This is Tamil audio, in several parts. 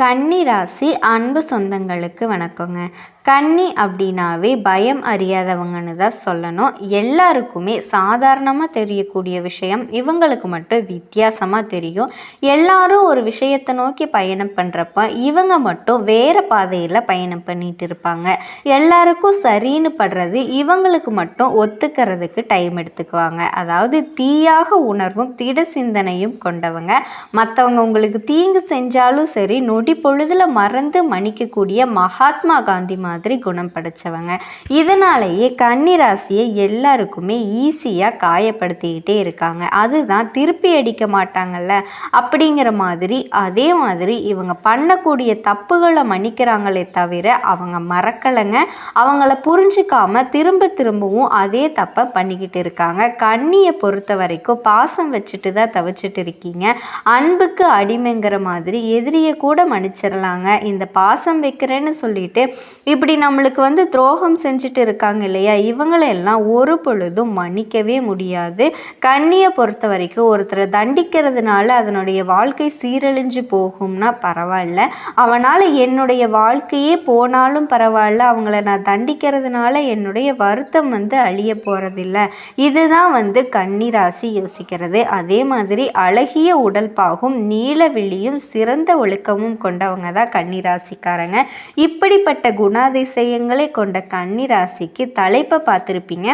கன்னி ராசி அன்பு சொந்தங்களுக்கு வணக்கங்க. கன்னி அப்படின்னாவே பயம் அறியாதவங்கன்னு தான் சொல்லணும். எல்லாருக்குமே சாதாரணமாக தெரியக்கூடிய விஷயம் இவங்களுக்கு மட்டும் வித்தியாசமாக தெரியும். எல்லாரும் ஒரு விஷயத்தை நோக்கி பயணம் பண்ணுறப்ப இவங்க மட்டும் வேறு பாதையில் பயணம் பண்ணிட்டு இருப்பாங்க. எல்லாருக்கும் சரின்னு படுறது இவங்களுக்கு மட்டும் ஒத்துக்கிறதுக்கு டைம் எடுத்துக்குவாங்க. அதாவது தீயாக உணர்வும் திட சிந்தனையும் கொண்டவங்க. மற்றவங்க உங்களுக்கு தீங்கு செஞ்சாலும் சரி நொடி பொழுதில் மறந்து மன்னிக்கக்கூடிய மகாத்மா காந்தி மாதிரி குணம் படைச்சவங்க. இதனாலேயே கன்னிராசியை எல்லாருக்குமே ஈஸியாக காயப்படுத்திக்கிட்டே இருக்காங்க. அதுதான் திருப்பி அடிக்க மாட்டாங்கல்ல? அப்படிங்கிற மாதிரி அதே மாதிரி இவங்க பண்ணக்கூடிய தப்புகளை மன்னிக்கிறாங்களே தவிர அவங்க மறக்கலைங்க. அவங்கள புரிஞ்சுக்காம திரும்ப திரும்பவும் அதே தப்பை பண்ணிக்கிட்டு இருக்காங்க. கண்ணியை பொறுத்த வரைக்கும் பாசம் வச்சுட்டு தான் தவிச்சிட்டு இருக்கீங்க. அன்புக்கு அடிமைங்கிற மாதிரி எதிரியை கூட மன்னிச்சிடலாங்க. இந்த பாசம் வைக்கிறேன்னு சொல்லிட்டு இப்படி இப்படி நம்மளுக்கு வந்து துரோகம் செஞ்சுட்டு இருக்காங்க இல்லையா? இவங்களெல்லாம் ஒரு பொழுதும் மன்னிக்கவே முடியாது. கண்ணியை பொறுத்த வரைக்கும் ஒருத்தரை தண்டிக்கிறதுனால அதனுடைய வாழ்க்கை சீரழிஞ்சு போகும்னா பரவாயில்ல. அவனால் என்னுடைய வாழ்க்கையே போனாலும் பரவாயில்ல. அவங்கள நான் தண்டிக்கிறதுனால என்னுடைய வருத்தம் வந்து அழிய போகிறதில்ல இதுதான் வந்து கன்னிராசி யோசிக்கிறது. அதே மாதிரி அழகிய உடல் பாகும் நீல விழியும் சிறந்த ஒழுக்கமும் கொண்டவங்க தான் கன்னிராசிக்காரங்க. இப்படிப்பட்ட குணாதி அதிசயங்களை கொண்ட கன்னி ராசிக்கு தலைப்பை பார்த்துருப்பீங்க.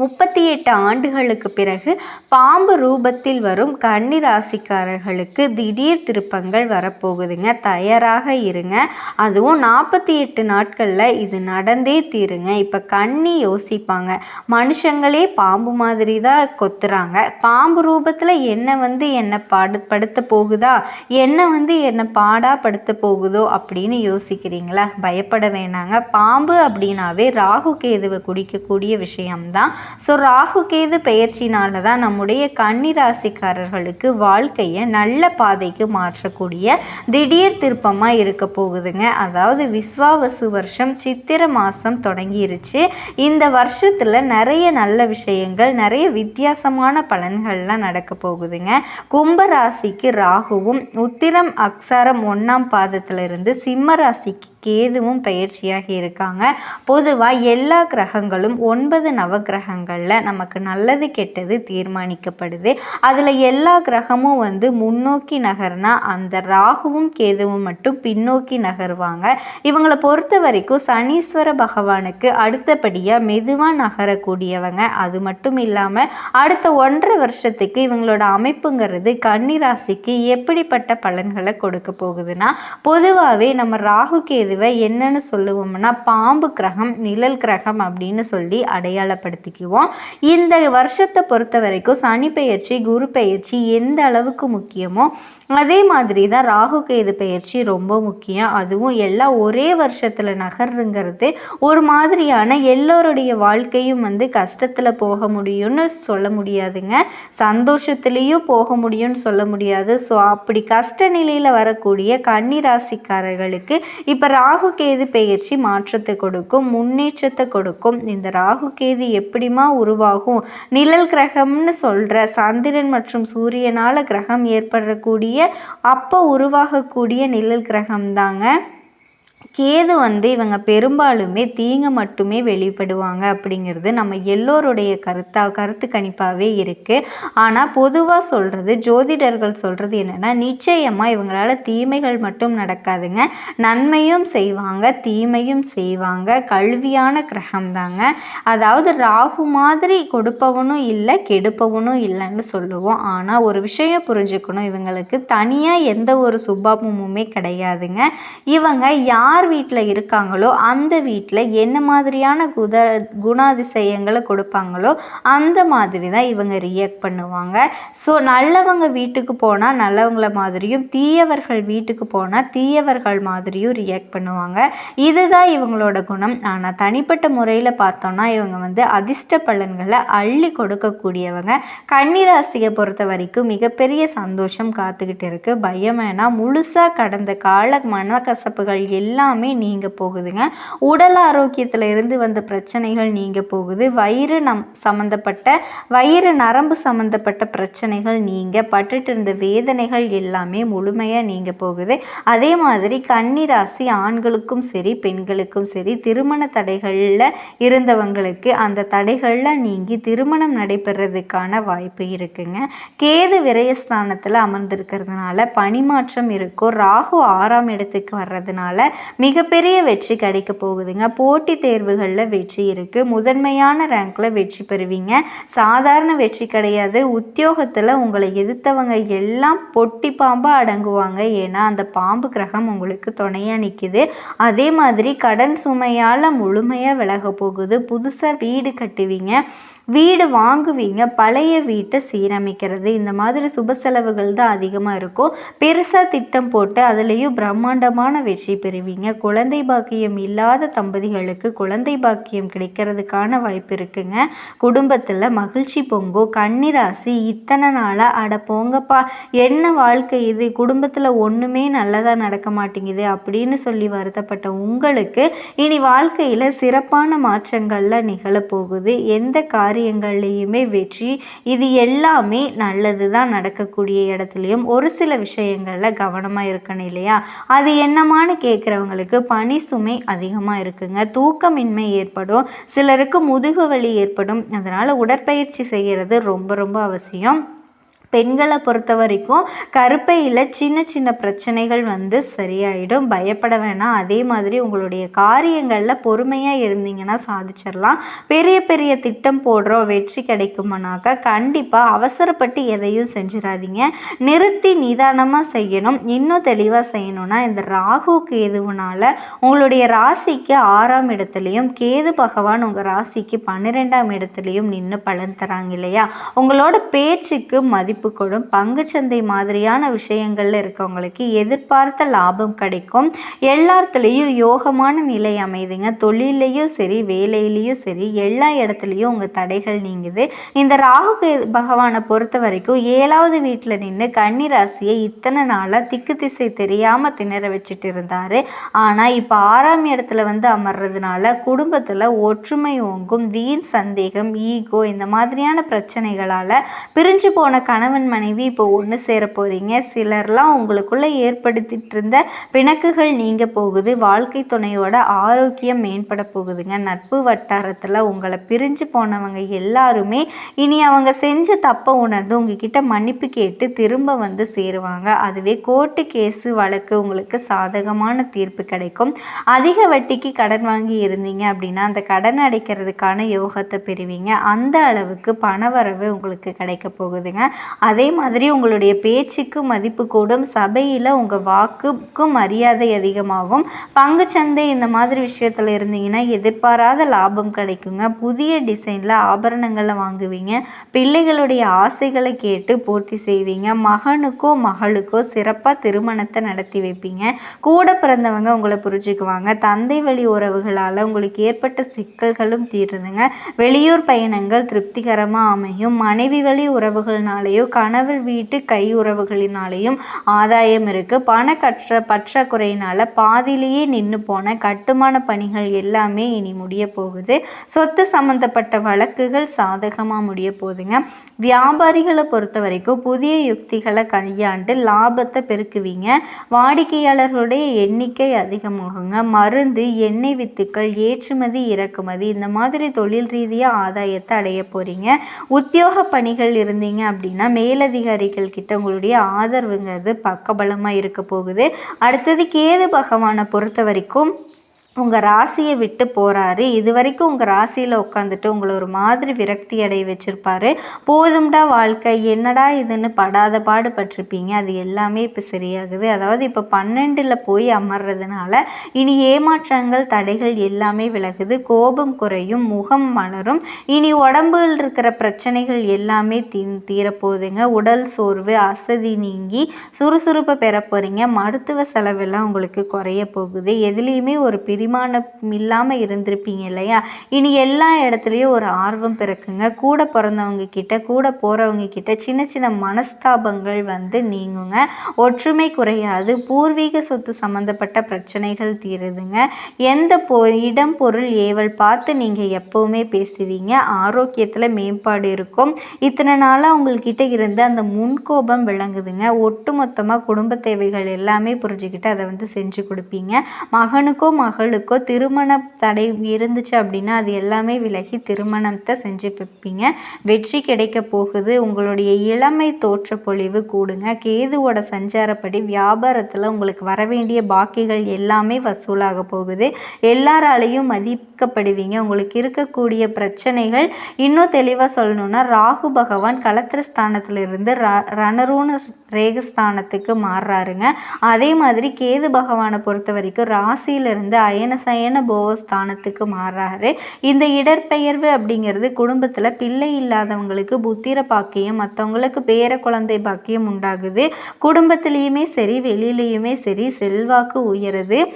முப்பத்தி எட்டு ஆண்டுகளுக்கு பிறகு பாம்பு ரூபத்தில் வரும் கன்னி ராசிக்காரர்களுக்கு திடீர் திருப்பங்கள் வரப்போகுதுங்க. தயாராக இருங்க. அதுவும் நாற்பத்தி எட்டு நாட்களில் இது நடந்தே தீருங்க. இப்போ கன்னி யோசிப்பாங்க. மனுஷங்களே பாம்பு மாதிரி தான் கொத்துறாங்க. பாம்பு ரூபத்தில் என்ன வந்து என்னை பாடு படுத்த போகுதா? என்ன வந்து என்னை பாடா படுத்த போகுதோ அப்படின்னு யோசிக்கிறீங்களா? பயப்பட வேணாங்க. பாம்பு அப்படின்னாவே ராகு கேதுவை குடிக்கக்கூடிய விஷயம்தான். ஸோ ராகு கேது பெயர்ச்சினால தான் நம்முடைய கன்னிராசிக்காரர்களுக்கு வாழ்க்கையை நல்ல பாதைக்கு மாற்றக்கூடிய திடீர் திருப்பமாக இருக்க போகுதுங்க. அதாவது விஸ்வாவசு வருஷம் சித்திர மாதம் தொடங்கிருச்சு. இந்த வருஷத்தில் நிறைய நல்ல விஷயங்கள் நிறைய வித்தியாசமான பலன்கள்லாம் நடக்க போகுதுங்க. கும்பராசிக்கு ராகுவும் உத்திரம் அக்ஸாரம் ஒன்றாம் பாதத்திலிருந்து சிம்ம ராசிக்கு கேதுவும் பயிற்சியாகி இருக்காங்க. பொதுவாக எல்லா கிரகங்களும் ஒன்பது நவகிரகங்களில் நமக்கு நல்லது கெட்டது தீர்மானிக்கப்படுது. அதில் எல்லா கிரகமும் வந்து முன்னோக்கி நகர்னா அந்த ராகுவும் கேதுவும் மட்டும் பின்னோக்கி நகருவாங்க. இவங்களை பொறுத்த வரைக்கும் சனீஸ்வர பகவானுக்கு அடுத்தபடியாக மெதுவாக நகரக்கூடியவங்க. அது மட்டும் இல்லாமல் அடுத்த ஒன்றரை வருஷத்துக்கு இவங்களோட அமைப்புங்கிறது கன்னிராசிக்கு எப்படிப்பட்ட பலன்களை கொடுக்க போகுதுன்னா பொதுவாகவே நம்ம ராகு கேது இதுவை என்னன்னு சொல்லுவோம்னா பாம்பு கிரகம் நிழல் கிரகம் அப்படின்னு சொல்லி அடையாளப்படுத்திக்குவோம். இந்த வருஷத்தை பொறுத்த வரைக்கும் சனி பெயர்ச்சி குரு பெயர்ச்சி எந்த அளவுக்கு முக்கியமோ அதே மாதிரி தான் ராகு கேது பெயர்ச்சி ரொம்ப முக்கியம். அதுவும் எல்லாம் ஒரே வருஷத்தில் நகருங்கிறது ஒரு மாதிரியான எல்லோருடைய வாழ்க்கையும் வந்து கஷ்டத்தில் போக முடியும்னு சொல்ல முடியாதுங்க. சந்தோஷத்துலேயும் போக முடியும்னு சொல்ல முடியாது. ஸோ அப்படி கஷ்ட நிலையில் வரக்கூடிய கன்னி ராசிக்காரர்களுக்கு இப்போ ராகு கேது பெயர்ச்சி மாற்றத்தை கொடுக்கும் முன்னேற்றத்தை கொடுக்கும். இந்த ராகு கேது எப்படிமா உருவாகும்? நிழல் கிரகம்னு சொல்கிற சந்திரன் மற்றும் சூரியனால் கிரகம் ஏற்படக்கூடிய அப்போ உருவாகக்கூடிய நிழல் கிரகம் தாங்க கேது வந்து இவங்க பெரும்பாலுமே தீங்க மட்டுமே வெளிப்படுவாங்க அப்படிங்கிறது நம்ம எல்லோருடைய கருத்தா கருத்து கணிப்பாகவே இருக்குது ஆனால் பொதுவாக சொல்கிறது ஜோதிடர்கள் சொல்கிறது என்னென்னா நிச்சயமாக இவங்களால் தீமைகள் மட்டும் நடக்காதுங்க. நன்மையும் செய்வாங்க தீமையும் செய்வாங்க. கல்வியான கிரகம் தாங்க. அதாவது ராகு மாதிரி கொடுப்பவனும் இல்லை கெடுப்பவனும் இல்லைன்னு சொல்லுவோம். ஆனால் ஒரு விஷயம் புரிஞ்சுக்கணும் இவங்களுக்கு தனியாக எந்த ஒரு சுபாவமுமே கிடையாதுங்க. இவங்க யார் யார் வீட்டில் இருக்காங்களோ அந்த வீட்டில் என்ன மாதிரியான குத குணாதிசயங்களை கொடுப்பாங்களோ அந்த மாதிரி தான் இவங்க ரியாக்ட் பண்ணுவாங்க. ஸோ நல்லவங்க வீட்டுக்கு போனால் நல்லவங்கள மாதிரியும் தீயவர்கள் வீட்டுக்கு போனால் தீயவர்கள் மாதிரியும் ரியாக்ட் பண்ணுவாங்க. இதுதான் இவங்களோட குணம். ஆனால் தனிப்பட்ட முறையில் பார்த்தோன்னா இவங்க வந்து அதிர்ஷ்ட பலன்களை அள்ளி கொடுக்கக்கூடியவங்க. கன்னிராசியை பொறுத்த வரைக்கும் மிகப்பெரிய சந்தோஷம் காத்துக்கிட்டு இருக்குது பயம் வேணால் முழுசாக கடந்த கால மனக்கசப்புகள் எல்லாம் எல்லாமே நீங்க போகுதுங்க. உடல் ஆரோக்கியத்தில் இருந்து வந்த பிரச்சனைகள் நீங்க போகுது. வயிறு நம் சம்மந்தப்பட்ட வயிறு நரம்பு சம்மந்தப்பட்ட பிரச்சனைகள் நீங்க பட்டுட்டு இருந்த வேதனைகள் எல்லாமே முழுமையாக நீங்க போகுது. அதே மாதிரி கன்னிராசி ஆண்களுக்கும் சரி பெண்களுக்கும் சரி திருமண தடைகளில் இருந்தவங்களுக்கு அந்த தடைகளில் நீங்கி திருமணம் நடைபெறதுக்கான வாய்ப்பு இருக்குங்க. கேது விரயஸ்தானத்தில் அமர்ந்திருக்கிறதுனால பணிமாற்றம் இருக்கும். ராகு ஆறாம் இடத்துக்கு வர்றதுனால மிகப்பெரிய வெற்றி கிடைக்க போகுதுங்க. போட்டித் தேர்வுகளில் வெற்றி இருக்குது முதன்மையான ரேங்க்ல வெற்றி பெறுவீங்க. சாதாரண வெற்றி கிடையாது. உத்தியோகத்தில் உங்களை எதிர்த்தவங்க எல்லாம் பொட்டி பாம்பாக அடங்குவாங்க. ஏன்னா அந்த பாம்பு கிரகம் உங்களுக்கு துணையாக நிற்கிது அதே மாதிரி கடன் சுமையால் முழுமையாக விலக போகுது. புதுசாக வீடு கட்டுவீங்க. வீடு வாங்குவீங்க பழைய வீட்டை சீரமைக்கிறது. இந்த மாதிரி சுப செலவுகள் தான் அதிகமாக இருக்கும். பெருசாக திட்டம் போட்டு அதுலேயும் பிரம்மாண்டமான வெற்றி பெறுவீங்க. குழந்தை பாக்கியம் இல்லாத தம்பதிகளுக்கு குழந்தை பாக்கியம் கிடைக்கிறதுக்கான வாய்ப்பு இருக்குங்க. குடும்பத்தில் மகிழ்ச்சி பொங்கும் கன்னிராசி இத்தனை நாளாக அட போங்கப்பா என்ன வாழ்க்கை இது? குடும்பத்தில் ஒன்றுமே நல்லதாக நடக்க மாட்டேங்குது அப்படின்னு சொல்லி வருத்தப்பட்ட உங்களுக்கு இனி வாழ்க்கையில் சிறப்பான மாற்றங்களில் நிகழப்போகுது. எந்த காரியம் காரியங்கள்லேயுமே வெற்றி. இது எல்லாமே நல்லது தான் நடக்கக்கூடிய இடத்துலையும். ஒரு சில விஷயங்களில் கவனமாக இருக்கணும் இல்லையா? அது என்னமான்னு கேட்குறவங்களுக்கு பனி சுமை அதிகமாக இருக்குங்க. தூக்கமின்மை ஏற்படும். சிலருக்கு முதுகு வலி ஏற்படும். அதனால் உடற்பயிற்சி செய்கிறது ரொம்ப ரொம்ப அவசியம். பெண்களை பொறுத்த வரைக்கும் கருப்பையில் சின்ன சின்ன பிரச்சனைகள் வந்து சரியாயிடும். பயப்பட வேணாம். அதே மாதிரி உங்களுடைய காரியங்களில் பொறுமையாக இருந்தீங்கன்னா சாதிச்சிடலாம் பெரிய பெரிய திட்டம் போடுறோம் வெற்றி கிடைக்குமானாக்கா கண்டிப்பாக அவசரப்பட்டு எதையும் செஞ்சிடாதீங்க நிறுத்தி நிதானமாக செய்யணும். இன்னும் தெளிவாக செய்யணும்னா இந்த ராகுக்கு எதுவுனால உங்களுடைய ராசிக்கு ஆறாம் இடத்துலையும் கேது பகவான் உங்கள் ராசிக்கு பன்னிரெண்டாம் இடத்துலையும் நின்று பலன் தராங்க இல்லையா? உங்களோட பேச்சுக்கு மதிப்பு மதிப்பு கொடும் பங்குச்சந்தை மாதிரியான விஷயங்கள்ல இருக்கவங்களுக்கு எதிர்பார்த்த லாபம் கிடைக்கும். எல்லாத்துலேயும் யோகமான நிலை அமைதுங்க. தொழிலையும் சரி வேலையிலையும் சரி எல்லா இடத்துலையும் உங்கள் தடைகள் நீங்குது. இந்த ராகு பகவானை பொறுத்த வரைக்கும் ஏழாவது வீட்டில் நின்று கன்னிராசியை இத்தனை நாளாக திக்கு திசை தெரியாமல் திணற வச்சுட்டு இருந்தார். ஆனால் இப்போ ஆறாம் இடத்துல வந்து அமர்றதுனால குடும்பத்தில் ஒற்றுமை ஓங்கும் வீண் சந்தேகம் ஈகோ இந்த மாதிரியான பிரச்சனைகளால் பிரிஞ்சு போன கணவன் கணவன் மனைவி இப்போ ஒன்று சேர போகிறீங்க சிலர்லாம் உங்களுக்குள்ளே ஏற்படுத்திட்டு இருந்த பிணக்குகள் நீங்க போகுது. வாழ்க்கை துணையோட ஆரோக்கியம் மேம்பட போகுதுங்க. நட்பு வட்டாரத்தில் உங்களை பிரிஞ்சு போனவங்க எல்லாருமே இனி அவங்க செஞ்ச தப்பை உணர்ந்து உங்ககிட்ட மன்னிப்பு கேட்டு திரும்ப வந்து சேருவாங்க. அதுவே கோர்ட்டு கேஸு வழக்கு உங்களுக்கு சாதகமான தீர்ப்பு கிடைக்கும். அதிக வட்டிக்கு கடன் வாங்கி இருந்தீங்க அப்படின்னா அந்த கடன் அடைக்கிறதுக்கான யோகத்தை பெறுவீங்க. அந்த அளவுக்கு பணவரவு உங்களுக்கு கிடைக்க போகுதுங்க. அதே மாதிரி உங்களுடைய பேச்சுக்கு மதிப்பு கூடும் சபையில் உங்கள் வாக்குக்கும் மரியாதை அதிகமாகும். பங்குச்சந்தை இந்த மாதிரி விஷயத்தில் இருந்தீங்கன்னா எதிர்பாராத லாபம் கிடைக்குங்க. புதிய டிசைனில் ஆபரணங்களை வாங்குவீங்க. பிள்ளைகளுடைய ஆசைகளை கேட்டு பூர்த்தி செய்வீங்க. மகனுக்கோ மகளுக்கோ சிறப்பாக திருமணத்தை நடத்தி வைப்பீங்க. கூட பிறந்தவங்க உங்களை புரிஞ்சுக்குவாங்க. தந்தை வழி உறவுகளால் உங்களுக்கு ஏற்பட்ட சிக்கல்களும் தீருதுங்க. வெளியூர் பயணங்கள் திருப்திகரமாக அமையும். மனைவி வழி உறவுகள்னாலேயோ கனவு வீட்டு கையுறவுகளினாலேயும் ஆதாயம் இருக்குது பண கற்ற பற்றாக்குறையினால் பாதியிலேயே நின்று போன கட்டுமான பணிகள் எல்லாமே இனி முடிய போகுது. சொத்து சம்மந்தப்பட்ட வழக்குகள் சாதகமாக முடிய போகுதுங்க. வியாபாரிகளை பொறுத்த வரைக்கும் புதிய யுக்திகளை கையாண்டு லாபத்தை பெருக்குவீங்க. வாடிக்கையாளர்களுடைய எண்ணிக்கை அதிகமாகுங்க. மருந்து எண்ணெய் வித்துக்கள் ஏற்றுமதி இறக்குமதி இந்த மாதிரி தொழில் ரீதியாக ஆதாயத்தை அடைய போகிறீங்க உத்தியோக பணிகள் இருந்தீங்க அப்படின்னா மேலதிகாரிகள் கிட்ட உங்களுடைய ஆதரவுங்கிறது பக்கபலமாக இருக்க போகுது. அடுத்தது கேது பகவானை பொறுத்த வரைக்கும் உங்கள் ராசியை விட்டு போகிறாரு இது வரைக்கும் உங்கள் ராசியில் உட்காந்துட்டு உங்களை ஒரு மாதிரி விரக்தி அடைய வச்சுருப்பாரு. போதும்டா வாழ்க்கை. என்னடா இதுன்னு படாத பாடு பட்டிருப்பீங்க. அது எல்லாமே இப்போ சரியாகுது. அதாவது இப்போ பன்னெண்டில் போய் அமர்றதுனால இனி ஏமாற்றங்கள் தடைகள் எல்லாமே விலகுது. கோபம் குறையும் முகம் மலரும். இனி உடம்புல இருக்கிற பிரச்சனைகள் எல்லாமே தீ தீரப்போகுதுங்க. உடல் சோர்வு அசதி நீங்கி சுறுசுறுப்பை பெற போகிறீங்க மருத்துவ செலவெல்லாம் உங்களுக்கு குறைய போகுது. எதுலேயுமே ஒரு பிரி அபிமானம் இல்லாமல் இருந்திருப்பீங்க இல்லையா? இனி எல்லா இடத்துலையும் ஒரு ஆர்வம் பிறக்குங்க. கூட பிறந்தவங்க கிட்ட கூட போகிறவங்க கிட்ட சின்ன சின்ன மனஸ்தாபங்கள் வந்து நீங்குங்க. ஒற்றுமை குறையாது. பூர்வீக சொத்து சம்மந்தப்பட்ட பிரச்சனைகள் தீருதுங்க. எந்த பொ இடம் பொருள் ஏவல் பார்த்து நீங்கள் எப்போவுமே பேசுவீங்க. ஆரோக்கியத்தில் மேம்பாடு இருக்கும். இத்தனை நாளாக உங்கள்கிட்ட இருந்து அந்த முன்கோபம் விளங்குதுங்க. ஒட்டுமொத்தமாக குடும்ப தேவைகள் எல்லாமே புரிஞ்சுக்கிட்டு அதை வந்து செஞ்சு கொடுப்பீங்க. மகனுக்கோ மகளுக்கோ திருமண தடை இருந்துச்சு அப்படின்னா அது எல்லாமே விலகி திருமணத்தை செஞ்சு பிப்பீங்க வெற்றி கிடைக்க போகுது. உங்களுடைய இளமை தோற்ற பொழிவு கூடுங்க. கேதுவோட சஞ்சாரப்படி வியாபாரத்தில் உங்களுக்கு வர வேண்டிய பாக்கிகள் எல்லாமே வசூலாக போகுது. எல்லாராலையும் மதிக்கப்படுவீங்க. உங்களுக்கு இருக்கக்கூடிய பிரச்சனைகள் இன்னும் தெளிவாக சொல்லணும்னா ராகு பகவான் களத்திர ஸ்தானத்திலிருந்து ர ரணரூண ரேகஸ்தானத்துக்கு மாறுறாருங்க. அதே மாதிரி கேது பகவானை பொறுத்த வரைக்கும் ராசியிலிருந்து அயன் சயன போகஸ்தானத்துக்கு மாறுறாரு இந்த இடற்பெயர்வு அப்படிங்கிறது குடும்பத்தில் பிள்ளை இல்லாதவங்களுக்கு புத்திர பாக்கியம் மற்றவங்களுக்கு பேர குழந்தை பாக்கியம் உண்டாகுது. குடும்பத்திலையுமே சரி வெளியிலையுமே சரி செல்வாக்கு உயருது.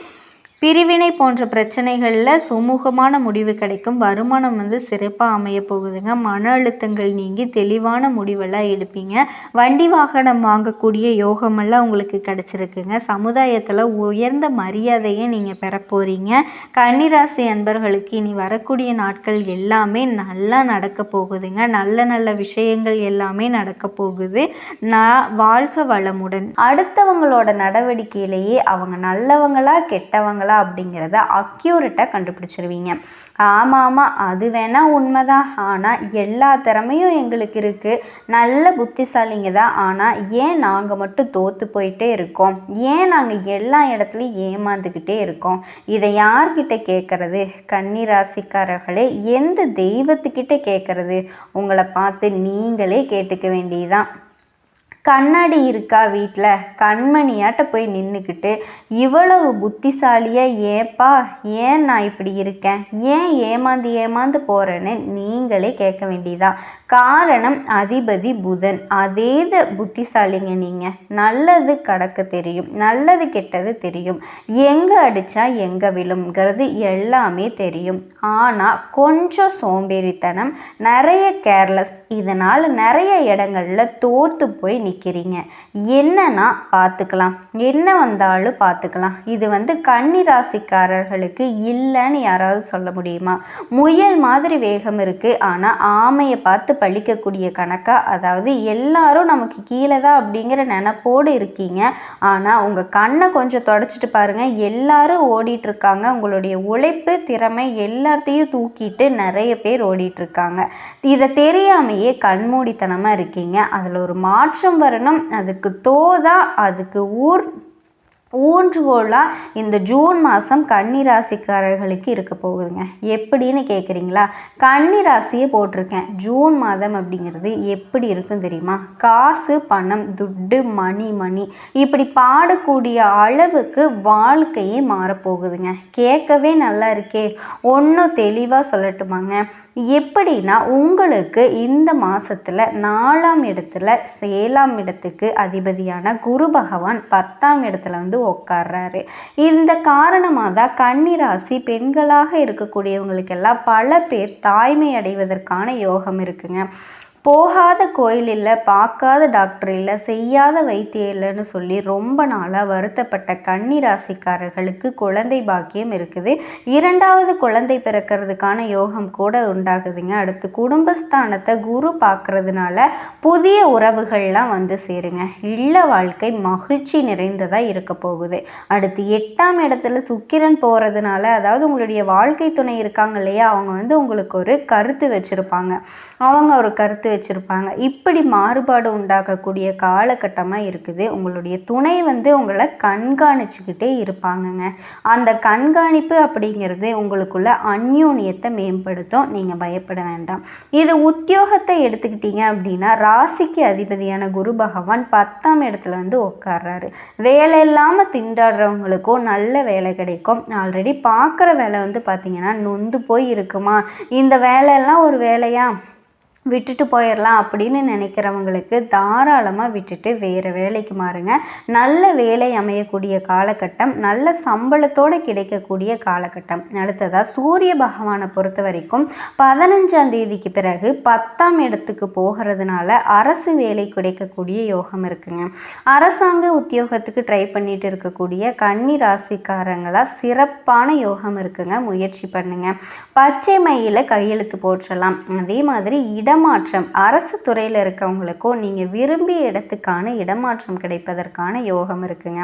பிரிவினை போன்ற பிரச்சனைகளில் சுமூகமான முடிவு கிடைக்கும். வருமானம் வந்து சிறப்பாக அமைய போகுதுங்க. மன அழுத்தங்கள் நீங்கி தெளிவான முடிவெல்லாம் எடுப்பீங்க. வண்டி வாகனம் வாங்கக்கூடிய யோகமெல்லாம் உங்களுக்கு கிடச்சிருக்குங்க. சமுதாயத்தில் உயர்ந்த மரியாதையை நீங்கள் பெற போகிறீங்க கன்னிராசி அன்பர்களுக்கு இனி வரக்கூடிய நாட்கள் எல்லாமே நல்லா நடக்க போகுதுங்க. நல்ல நல்ல விஷயங்கள் எல்லாமே நடக்க போகுது. நான் வாழ்க வளமுடன். அடுத்தவங்களோட நடவடிக்கையிலேயே அவங்க நல்லவங்களா கெட்டவங்களா அப்படிங்கிறத அக்யூரட்டாக கண்டுபிடிச்சிருவீங்க. ஆமாம் ஆமாம் அது வேணால் உண்மைதான். ஆனால் எல்லா திறமையும் எங்களுக்கு இருக்குது நல்ல புத்திசாலிங்க தான் ஆனால் ஏன் நாங்கள் மட்டும் தோற்று போயிட்டே இருக்கோம்? ஏன் நாங்கள் எல்லா இடத்துலையும் ஏமாந்துக்கிட்டே இருக்கோம்? இதை யார்கிட்ட கேட்குறது கன்னிராசிக்காரர்களே எந்த தெய்வத்துக்கிட்ட கேட்குறது உங்களை பார்த்து நீங்களே கேட்டுக்க வேண்டியதுதான். கண்ணாடி இருக்கா வீட்டில் கண்மணியாட்ட போய் நின்றுக்கிட்டு இவ்வளவு புத்திசாலியாக ஏப்பா? ஏன் நான் இப்படி இருக்கேன்? ஏன் ஏமாந்து ஏமாந்து போகிறேன்னு நீங்களே கேட்க வேண்டியதா? காரணம் அதிபதி புதன். அதேத புத்திசாலிங்க நீங்கள் நல்லது கடக்க தெரியும். நல்லது கெட்டது தெரியும். எங்கே அடித்தா எங்கே விழுங்கிறது எல்லாமே தெரியும். ஆனால் கொஞ்சம் சோம்பேறித்தனம் நிறைய கேர்லெஸ் இதனால் நிறைய இடங்களில் தோற்று போய் நிற்கிறீங்க என்னன்னா பார்த்துக்கலாம் என்ன வந்தாலும் பார்த்துக்கலாம் இது வந்து கன்னிராசிக்காரர்களுக்கு இல்லைன்னு யாராவது சொல்ல முடியுமா? முயல் மாதிரி வேகம் இருக்குது ஆனால் ஆமையை பார்த்து பழிக்கக்கூடிய கணக்காக அதாவது எல்லாரும் நமக்கு கீழே தான் அப்படிங்கிற நினப்போடு இருக்கீங்க. ஆனால் உங்கள் கண்ணை கொஞ்சம் தொடச்சிட்டு பாருங்கள் எல்லாரும் ஓடிட்டுருக்காங்க. உங்களுடைய உழைப்பு திறமை எல்லாத்தையும் தூக்கிட்டு நிறைய பேர் ஓடிட்டுருக்காங்க. இதை தெரியாமையே கண்மூடித்தனமாக இருக்கீங்க. அதில் ஒரு மாற்றம் வரணும். அதுக்கு தோதா அதுக்கு ஊர் ஊன்றுகோலாக இந்த ஜூன் மாதம் கன்னிராசிக்காரர்களுக்கு இருக்க போகுதுங்க. எப்படின்னு கேட்குறீங்களா கன்னிராசியை போட்டிருக்கேன். ஜூன் மாதம் அப்படிங்கிறது எப்படி இருக்கும் தெரியுமா? காசு பணம் துட்டு மணி மணி. இப்படி பாடக்கூடிய அளவுக்கு வாழ்க்கையே மாறப்போகுதுங்க. கேட்கவே நல்லா இருக்கே. ஒன்றும் தெளிவாக சொல்லட்டுமாங்க. எப்படின்னா உங்களுக்கு இந்த மாதத்தில் நாலாம் இடத்துல ஏழாம் இடத்துக்கு அதிபதியான குரு பகவான் பத்தாம் இடத்துல வந்து உட்கார்றாரு. இந்த காரணமாக தான் கன்னிராசி பெண்களாக இருக்கக்கூடியவங்களுக்கெல்லாம் பல பேர் தாய்மை அடைவதற்கான யோகம் இருக்குங்க. போகாத கோயில் இல்லை பார்க்காத டாக்டர் இல்லை செய்யாத வைத்தியம் இல்லைன்னு சொல்லி ரொம்ப நாளாக வருத்தப்பட்ட கன்னி ராசிக்காரர்களுக்கு குழந்தை பாக்கியம் இருக்குது. இரண்டாவது குழந்தை பிறக்கிறதுக்கான யோகம் கூட உண்டாகுதுங்க. அடுத்து குடும்பஸ்தானத்தை குரு பார்க்கறதுனால புதிய உறவுகள்லாம் வந்து சேருங்க. இல்ல வாழ்க்கை மகிழ்ச்சி நிறைந்ததாக இருக்க போகுது. அடுத்து எட்டாம் இடத்துல சுக்கிரன் போகிறதுனால அதாவது உங்களுடைய வாழ்க்கை துணை இருக்காங்க இல்லையா அவங்க வந்து உங்களுக்கு ஒரு கருத்து வச்சுருப்பாங்க. அவங்க ஒரு கருத்து வச்சுருப்பாங்க. இப்படி மாறுபாடு உண்டாக்கக்கூடிய காலகட்டமாக இருக்குது. உங்களுடைய துணை வந்து உங்களை கண்காணிச்சுக்கிட்டே இருப்பாங்கங்க. அந்த கண்காணிப்பு அப்படிங்கிறது உங்களுக்குள்ள அந்யூன்யத்தை மேம்படுத்தும். நீங்கள் பயப்பட வேண்டாம். இது உத்தியோகத்தை எடுத்துக்கிட்டீங்க அப்படின்னா ராசிக்கு அதிபதியான குரு பகவான் பத்தாம் இடத்துல வந்து உட்கார்றாரு. வேலை இல்லாமல் திண்டாடுறவங்களுக்கும் நல்ல வேலை கிடைக்கும். ஆல்ரெடி பார்க்குற வேலை வந்து பார்த்திங்கன்னா நொந்து போய் இருக்குமா? இந்த வேலையெல்லாம் ஒரு வேலையா? விட்டுட்டு போயிடலாம் அப்படின்னு நினைக்கிறவங்களுக்கு தாராளமாக விட்டுட்டு வேறு வேலைக்கு மாறுங்க. நல்ல வேலை அமையக்கூடிய காலகட்டம் நல்ல சம்பளத்தோடு கிடைக்கக்கூடிய காலகட்டம். அடுத்ததாக சூரிய பகவானை பொறுத்த வரைக்கும் பதினஞ்சாம் தேதிக்கு பிறகு பத்தாம் இடத்துக்கு போகிறதுனால அரசு வேலை கிடைக்கக்கூடிய யோகம் இருக்குங்க. அரசாங்க உத்தியோகத்துக்கு ட்ரை பண்ணிட்டு இருக்கக்கூடிய கன்னி ராசிக்காரங்களாக சிறப்பான யோகம் இருக்குங்க. முயற்சி பண்ணுங்க. பச்சை மயில கையெழுத்து போற்றலாம். அதே மாதிரி இட இடமாற்றம். அரசு துறையில் இருக்கவங்களுக்கும் நீங்கள் விரும்பிய இடத்துக்கான இடமாற்றம் கிடைப்பதற்கான யோகம் இருக்குங்க.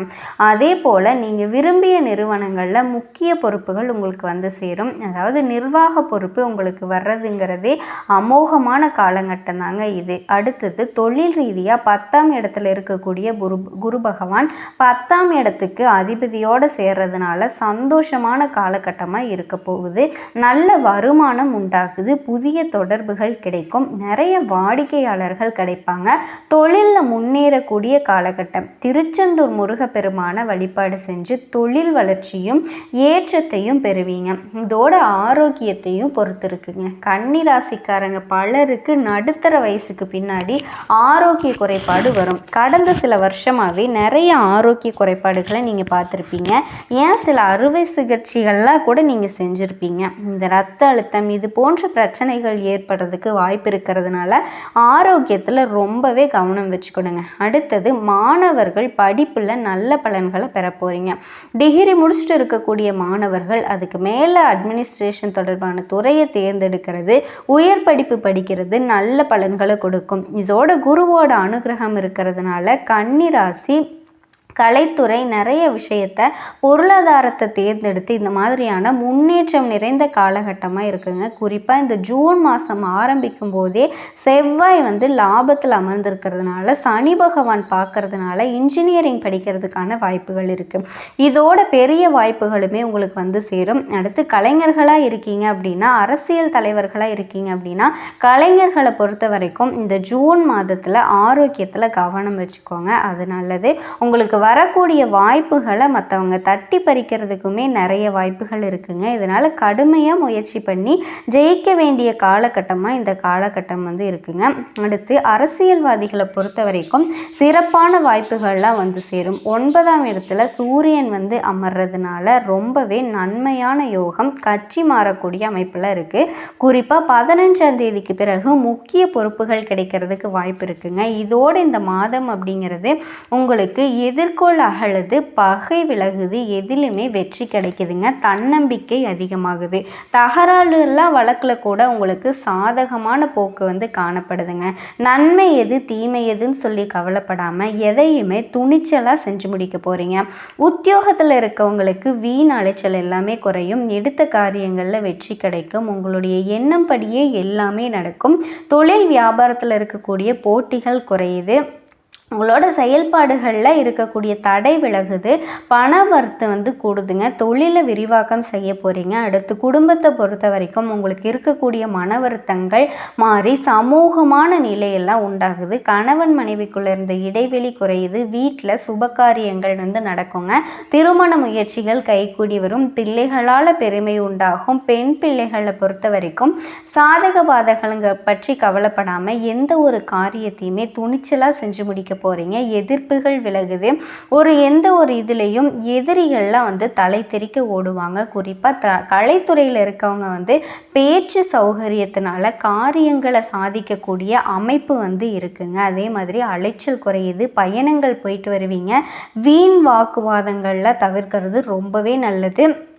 அதே போல் நீங்கள் விரும்பிய நிறுவனங்களில் முக்கிய பொறுப்புகள் உங்களுக்கு வந்து சேரும். அதாவது நிர்வாக பொறுப்பு உங்களுக்கு வர்றதுங்கிறதே அமோகமான காலகட்டம் தாங்க இது. அடுத்தது தொழில் ரீதியாக பத்தாம் இடத்துல இருக்கக்கூடிய குரு குரு பகவான் பத்தாம் இடத்துக்கு அதிபதியோடு சேர்றதுனால சந்தோஷமான காலகட்டமாக இருக்க போகுது. நல்ல வருமானம் உண்டாகுது. புதிய தொடர்புகள் கிடைக்கும். இருக்கும். நிறைய வாடிக்கையாளர்கள் கிடைப்பாங்க. தொழிலில் முன்னேறக்கூடிய காலகட்டம். திருச்செந்தூர் முருகப்பெருமான வழிபாடு செஞ்சு தொழில் வளர்ச்சியும் ஏற்றத்தையும் பெறுவீங்க. இதோட ஆரோக்கியத்தையும் பொறுத்து இருக்குங்க கன்னிராசிக்காரங்க பலருக்கு நடுத்தர வயசுக்கு பின்னாடி ஆரோக்கிய குறைபாடு வரும். கடந்த சில வருஷமாகவே நிறைய ஆரோக்கிய குறைபாடுகளை நீங்கள் பார்த்துருப்பீங்க. ஏன் சில அறுவை சிகிச்சைகள்லாம் கூட நீங்கள் செஞ்சுருப்பீங்க. இந்த ரத்த அழுத்தம் இது போன்ற பிரச்சனைகள் ஏற்படுறதுக்கு வாய்ப்பு வாய்ப்பு இருக்கிறதுனால ஆரோக்கியத்தில் ரொம்பவே கவனம் வச்சுக்கணுங்க. அடுத்தது மாணவர்கள் படிப்பில் நல்ல பலன்களை பெற போகிறீங்க டிகிரி முடிச்சுட்டு இருக்கக்கூடிய மாணவர்கள் அதுக்கு மேலே அட்மினிஸ்ட்ரேஷன் தொடர்பான துறையை தேர்ந்தெடுக்கிறது உயர் படிப்பு படிக்கிறது நல்ல பலன்களை கொடுக்கும். இதோட குருவோட அனுகிரகம் இருக்கிறதுனால கன்னிராசி கலைத்துறை நிறைய விஷயத்த பொருளாதாரத்தை தேர்ந்தெடுத்து இந்த மாதிரியான முன்னேற்றம் நிறைந்த காலகட்டமாக இருக்குங்க. குறிப்பாக இந்த ஜூன் மாதம் ஆரம்பிக்கும் போதே செவ்வாய் வந்து லாபத்தில் அமர்ந்திருக்கிறதுனால சனி பகவான் பார்க்கறதுனால இன்ஜினியரிங் படிக்கிறதுக்கான வாய்ப்புகள் இருக்குது இதோட பெரிய வாய்ப்புகளுமே உங்களுக்கு வந்து சேரும். அடுத்து கலைஞர்களாக இருக்கீங்க அப்படின்னா அரசியல் தலைவர்களாக இருக்கீங்க அப்படின்னா கலைஞர்களை பொறுத்த வரைக்கும் இந்த ஜூன் மாதத்தில் ஆரோக்கியத்தில் கவனம் வச்சுக்கோங்க. அது நல்லது. உங்களுக்கு வரக்கூடிய வாய்ப்புகளை மற்றவங்க தட்டி பறிக்கிறதுக்குமே நிறைய வாய்ப்புகள் இருக்குங்க. இதனால் கடுமையாக முயற்சி பண்ணி ஜெயிக்க வேண்டிய காலகட்டமாக இந்த காலகட்டம் வந்து இருக்குங்க. அடுத்து அரசியல்வாதிகளை பொறுத்த வரைக்கும் சிறப்பான வாய்ப்புகள்லாம் வந்து சேரும். ஒன்பதாம் இடத்துல சூரியன் வந்து அமர்றதுனால ரொம்பவே நன்மையான யோகம் கட்சி மாறக்கூடிய அமைப்பில் இருக்குது குறிப்பாக பதினஞ்சாம் தேதிக்கு பிறகு முக்கிய பொறுப்புகள் கிடைக்கிறதுக்கு வாய்ப்பு இருக்குங்க. இதோடு இந்த மாதம் அப்படிங்கிறது உங்களுக்கு எதிர் குறிக்கோள் அகழுது பகை விலகுது எதிலுமே வெற்றி கிடைக்குதுங்க. தன்னம்பிக்கை அதிகமாகுது. தகராறுலாம் வழக்கில் கூட உங்களுக்கு சாதகமான போக்கு வந்து காணப்படுதுங்க. நன்மை எது தீமை எதுன்னு சொல்லி கவலைப்படாமல் எதையுமே துணிச்சலாக செஞ்சு முடிக்க போகிறீங்க உத்தியோகத்தில் இருக்கவங்களுக்கு வீண் அலைச்சல் எல்லாமே குறையும். எடுத்த காரியங்களில் வெற்றி கிடைக்கும். உங்களுடைய எண்ணம் படியே எல்லாமே நடக்கும். தொழில் வியாபாரத்தில் இருக்கக்கூடிய போட்டிகள் குறையுது. உங்களோட செயல்பாடுகளில் இருக்கக்கூடிய தடை விலகுது. பண வரத்து வந்து கூடுதுங்க. தொழிலை விரிவாக்கம் செய்ய போகிறீங்க அடுத்து குடும்பத்தை பொறுத்த வரைக்கும் உங்களுக்கு இருக்கக்கூடிய மன வருத்தங்கள் மாறி சமூகமான நிலையெல்லாம் உண்டாகுது. கணவன் மனைவிக்குள்ளே இருந்த இடைவெளி குறையுது. வீட்டில் சுபகாரியங்கள் வந்து நடக்குங்க. திருமண முயற்சிகள் கைகூடி வரும். பிள்ளைகளால் பெருமை உண்டாகும். பெண் பிள்ளைகளை பொறுத்த வரைக்கும் சாதக பாதகங்கள் பற்றி கவலைப்படாமல் எந்த ஒரு காரியத்தையுமே துணிச்சலாக செஞ்சு முடிக்க போகிறீங்க எதிர்ப்புகள் விலகுது. ஒரு எந்த ஒரு இதுலேயும் எதிரிகள்லாம் வந்து தலை தெறிக்க ஓடுவாங்க. குறிப்பாக த கலைத்துறையில் இருக்கவங்க வந்து பேச்சு சௌகரியத்தினால காரியங்களை சாதிக்கக்கூடிய அமைப்பு வந்து இருக்குங்க. அதே மாதிரி அலைச்சல் குறையுது. பயணங்கள் போயிட்டு வருவீங்க. வீண் வாக்குவாதங்களில் தவிர்க்கிறது ரொம்பவே நல்லது.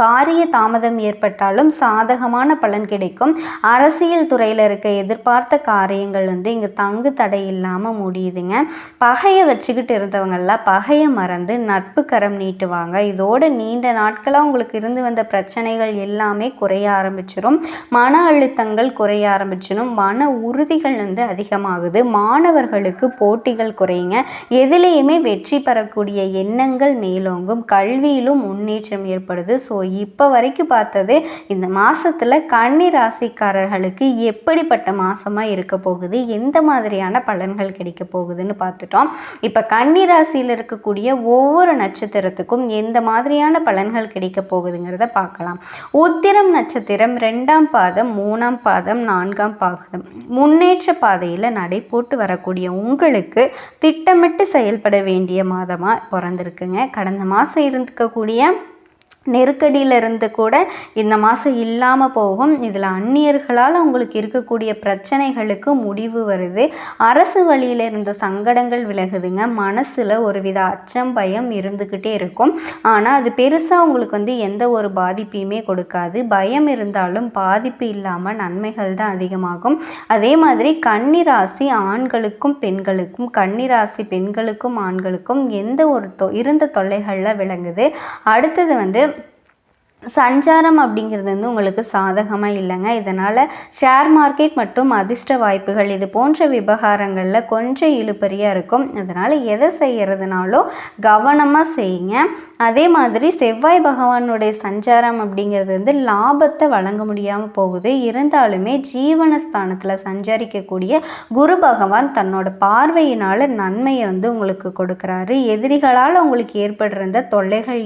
காரிய தாமதம் ஏற்பட்டாலும் சாதகமான பலன் கிடைக்கும். அரசியல் துறையில் இருக்க எதிர்பார்த்த காரியங்கள் வந்து இங்கே தங்கு தடை இல்லாமல் முடியுதுங்க. பகையை வச்சுக்கிட்டு இருந்தவங்கெல்லாம் பகையை மறந்து நட்பு கரம் நீட்டுவாங்க. இதோட நீண்ட நாட்களாக உங்களுக்கு இருந்து வந்த பிரச்சனைகள் எல்லாமே குறைய ஆரம்பிச்சிடும் மன அழுத்தங்கள் குறைய ஆரம்பிச்சிடும் மன உறுதிகள் வந்து அதிகமாகுது. மாணவர்களுக்கு போட்டிகள் குறையுங்க. எதுலேயுமே வெற்றி பெறக்கூடிய எண்ணங்கள் மேலோங்கும். கல்வியிலும் முன்னேற்றம் ஏற்படுது. ஸோ இப்போ வரைக்கும் பார்த்தது இந்த மாதத்தில் கன்னி ராசிக்காரர்களுக்கு எப்படிப்பட்ட மாதமாக இருக்க போகுது? எந்த மாதிரியான பலன்கள் கிடைக்க போகுதுன்னு பார்த்துட்டோம். இப்போ கன்னி ராசியில் இருக்கக்கூடிய ஒவ்வொரு நட்சத்திரத்துக்கும் எந்த மாதிரியான பலன்கள் கிடைக்க போகுதுங்கிறத பார்க்கலாம். உத்திரம் நட்சத்திரம் ரெண்டாம் பாதம் மூணாம் பாதம் நான்காம் பாதம். முன்னேற்ற பாதையில் நடை போட்டு வரக்கூடிய உங்களுக்கு திட்டமிட்டு செயல்பட வேண்டிய மாதமாக பிறந்திருக்குங்க. கடந்த மாதம் இருந்துக்கக்கூடிய நெருக்கடியிலிருந்து கூட இந்த மாதம் இல்லாமல் போகும். இதில் அந்நியர்களால் அவங்களுக்கு இருக்கக்கூடிய பிரச்சனைகளுக்கு முடிவு வருது. அரசு வழியில் இருந்த சங்கடங்கள் விலகுதுங்க. மனசில் ஒரு வித அச்சம் பயம் இருந்துக்கிட்டே இருக்கும். ஆனால் அது பெருசாக உங்களுக்கு வந்து எந்த ஒரு பாதிப்பையுமே கொடுக்காது. பயம் இருந்தாலும் பாதிப்பு இல்லாமல் நன்மைகள் தான் அதிகமாகும். அதே மாதிரி கன்னிராசி ஆண்களுக்கும் பெண்களுக்கும் கன்னிராசி பெண்களுக்கும் ஆண்களுக்கும் எந்த ஒரு தொ இருந்த தொல்லைகளில் விளங்குது. அடுத்தது வந்து சஞ்சாரம் அப்படிங்கிறது வந்து உங்களுக்கு சாதகமாக இல்லைங்க. இதனால் ஷேர் மார்க்கெட் மற்றும் அதிர்ஷ்ட வாய்ப்புகள் இது போன்ற விவகாரங்களில் கொஞ்சம் இழுபறியாக இருக்கும். அதனால் எதை செய்கிறதுனாலும் கவனமாக செய்யுங்க. அதே மாதிரி செவ்வாய் பகவானுடைய சஞ்சாரம் அப்படிங்கிறது வந்து லாபத்தை வழங்க முடியாமல் போகுது. இருந்தாலுமே ஜீவனஸ்தானத்தில் சஞ்சரிக்கக்கூடிய குரு பகவான் தன்னோட பார்வையினால் நன்மையை வந்து உங்களுக்கு கொடுக்குறாரு. எதிரிகளால் உங்களுக்கு ஏற்படுற தொல்லைகள்